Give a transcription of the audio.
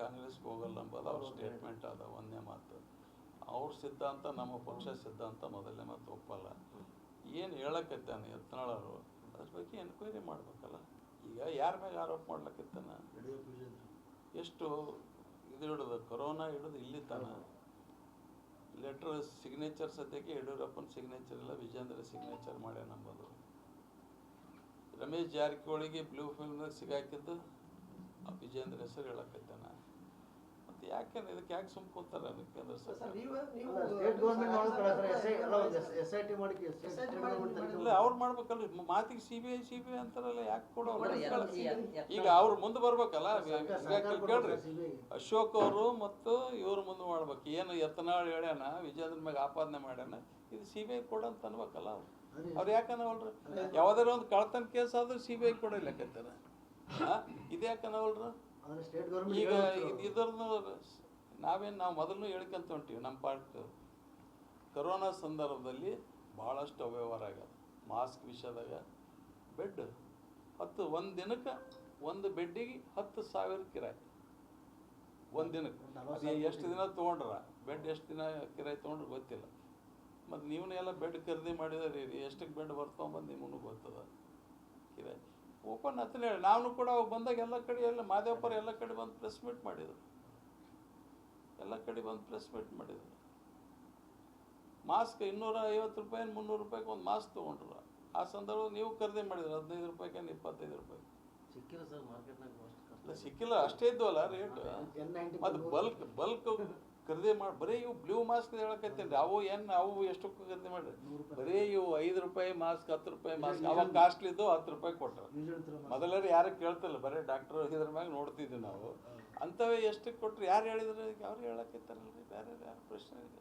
ಕಾಂಗ್ರೆಸ್ಗೆ ಹೋಗಲ್ಲ ಎಂಬುದು ಅವ್ರ ಸ್ಟೇಟ್ಮೆಂಟ್ ಅದ ಒಂದನೇ ಮಾತು. ಅವ್ರ ಸಿದ್ಧಾಂತ ನಮ್ಮ ಪಕ್ಷ ಸಿದ್ಧಾಂತ ಮೊದಲನೇ ಮಾತು ಒಪ್ಪಲ್ಲ. ಏನು ಹೇಳಕತ್ತಾನೆ ಯತ್ನಾಳರು? ಅದ್ರ ಬಗ್ಗೆ ಎನ್ಕ್ವೈರಿ ಮಾಡ್ಬೇಕಲ್ಲ. ಈಗ ಯಾರ ಮೇಲೆ ಆರೋಪ ಮಾಡ್ಲಕತ್ತಾನ? ಎಷ್ಟು ಇದು ಹಿಡಿದು ಕೊರೋನಾ ಹಿಡಿದು ಇಲ್ಲಿ ತಾನ. ಲೆಟ್ರ್ ಸಿಗ್ನೇಚರ್ ಸದ್ಯಕ್ಕೆ ಯಡಿಯೂರಪ್ಪನ ಸಿಗ್ನೇಚರ್ ಇಲ್ಲ ವಿಜೇಂದ್ರ ಸಿಗ್ನೇಚರ್ ಮಾಡ್ಯಾನ ನಂಬೋದು ರಮೇಶ್ ಜಾರಕಿಹೊಳಿಗೆ ಬ್ಲೂ ಫಿಲ್ಮ್ನಾಗ ಸಿಗಾಕಿದ್ದು? ಆ ವಿಜೇಂದ್ರ ಹೆಸರು ಹೇಳಕತ್ತಾನ. ಮತ್ತು ಯಾಕೆ ಇದಕ್ಕೆ ಯಾಕೆ ಸುಮ್ ಕೂತಾರ ಕೇಂದ್ರ ಸರ್ ನೀವು ನೀವು ಸ್ಟೇಟ್ ಗೌರ್ಮೆಂಟ್ ಮಾಡೋದು ಎಸ್ ಐ ಎಲ್ಲ ಒಂದು ಎಸ್ ಐ ಟಿ ಮಾಡಿ ಸ್ಟೇಟ್ ಇಲ್ಲ ಅವ್ರು ಮಾಡ್ಬೇಕಲ್ಲ ಮ- ಮಾತಿಗೆ C B I C B I ಅಂತಾರಲ್ಲ ಯಾಕೆ ಕೊಡೋ ನೋಡಿ, ಎಲ್ಲ- ಈ- ಎಲ್ಲ- ಈಗ ಅವ್ರು ಮುಂದೆ ಬರ್ಬೇಕಲ್ಲ ಕೇಳ್ರಿ ಅಶೋಕ್ ಅವರು ಮತ್ತು ಇವ್ರ ಮುಂದೆ ಮಾಡ್ಬೇಕು. ಏನು ಎತ್ತನಾಳ್ ಹೇಳ್ಯಾನ ವಿಜೇಂದ್ರ ಮ್ಯಾಗ ಆಪಾದನೆ ಮಾಡ್ಯಾನ ಇದು ಸಿ ಬಿ ಐ ಕೊಡಂತ ಅನ್ಬೇಕಲ್ಲ ಅವ್ರು. ಅವ್ರು ಯಾವ್ದಾರ ಒಂದು ಕಳ್ತನ ಕೇಸ್ ಆದ್ರೂ ಸಿ ಬಿ ಐ ಕೊಡಲಿಕ್ಕತ್ತಾರ ಇದು ನಾವಲ್ರು ಈಗ ಇದರನ್ನು ನಾವೇನು ನಾವು ಮೊದಲು ಹೇಳ್ಕೊಂತ ಹೊಂಟೀವಿ ನಮ್ಮ ಪಾರ್ಟ್. ಕರೋನಾ ಸಂದರ್ಭದಲ್ಲಿ ಭಾಳಷ್ಟು ಅವ್ಯವಹಾರ ಆಗ್ಯದ. ಮಾಸ್ಕ್ ವಿಷಯದಾಗ ಬೆಡ್ ಹತ್ತು ಒಂದು ದಿನಕ್ಕೆ ಒಂದು ಬೆಡ್ಡಿಗೆ ಹತ್ತು ಸಾವಿರ ಕಿರಾಯಿ. ಒಂದು ದಿನಕ್ಕೆ. ಎಷ್ಟು ದಿನ ತೊಗೊಂಡ್ರ? ಬೆಡ್ ಎಷ್ಟು ದಿನ ಕಿರಾಯಿ ತೊಗೊಂಡ್ರೆ ಗೊತ್ತಿಲ್ಲ. ಮತ್ತು ನೀವು ಎಲ್ಲ ಬೆಡ್ ಖರೀದಿ ಮಾಡಿದ್ರಿ ಎಷ್ಟಕ್ಕೆ ಬೆಡ್ ಬರ್ಕೊಂಬಂದು ನಿಮಗೂ ಗೊತ್ತದ. ಕಿರಾಯಿ. ಅಂತ ಹೇಳಿ ನಾವು ಕೂಡ ಅವಾಗ ಬಂದಾಗ ಎಲ್ಲ ಕಡೆ ಎಲ್ಲ ಮಾದೇವಪ್ಪರು ಎಲ್ಲ ಕಡೆ ಬಂದು ಪ್ರೆಸ್ ಮೀಟ್ ಮಾಡಿದ್ರು. ಎಲ್ಲ ಕಡೆ ಬಂದು ಪ್ರೆಸ್ ಮೀಟ್ ಮಾಡಿದ್ರು. ಮಾಸ್ಕ್ ಇನ್ನೂರ ಐವತ್ತು ರೂಪಾಯಿ ಮುನ್ನೂರು ರೂಪಾಯಿಗೆ ಒಂದು ಮಾಸ್ಕ್ ತೊಗೊಂಡ್ರು. ಆ ಸಂದರ್ಭದಲ್ಲಿ ನೀವು ಖರೀದಿ ಮಾಡಿದ್ರು ಹದಿನೈದು ರೂಪಾಯಿಗೆ ಇಪ್ಪತ್ತೈದು ರೂಪಾಯಿ. ಸಿಕ್ಕಿಲ್ಲ ಸರ್ ಮಾರ್ಕೆಟ್ನಾಗ ಅಷ್ಟು ಸಿಕ್ಕಿಲ್ಲ ಅಷ್ಟೇ ಇದ್ವಲ್ಲ ರೇಟ್ ಅದು ಮತ್ತು ಬಲ್ಕ್ ಬಲ್ಕ್ ಖರೀದಿ ಮಾಡಿ ಬರೀ ಇವು ಬ್ಲೂ ಮಾಸ್ಕ್ ಹೇಳಕತ್ತೀನಿ ರೀ. ಅವು ಏನು ಅವು ಎಷ್ಟು ಖರೀದಿ ಮಾಡಿ ಬರೀ ಇವು ಐದು ರೂಪಾಯಿ ಮಾಸ್ಕ್ ಹತ್ತು ರೂಪಾಯಿ ಮಾಸ್ಕ್ ಅವಾಗ ಕಾಸ್ಟ್ಲಿ ಇದ್ದು ಹತ್ತು ರೂಪಾಯಿ ಕೊಟ್ಟರು. ಮೊದಲೇ ಯಾರು ಕೇಳ್ತಿಲ್ಲ ಬರೀ ಡಾಕ್ಟರ್ ಇದ್ರ ಮ್ಯಾಗ ನೋಡ್ತಿದ್ವಿ ನಾವು. ಅಂಥವೇ ಎಷ್ಟಕ್ಕೆ ಕೊಟ್ರು ಯಾರು ಹೇಳಿದ್ರು ಅವ್ರು ಹೇಳಕತ್ತಾರಲ್ರಿ ಬೇರೆ ಯಾರು ಪ್ರಶ್ನೆ ಇಲ್ಲ.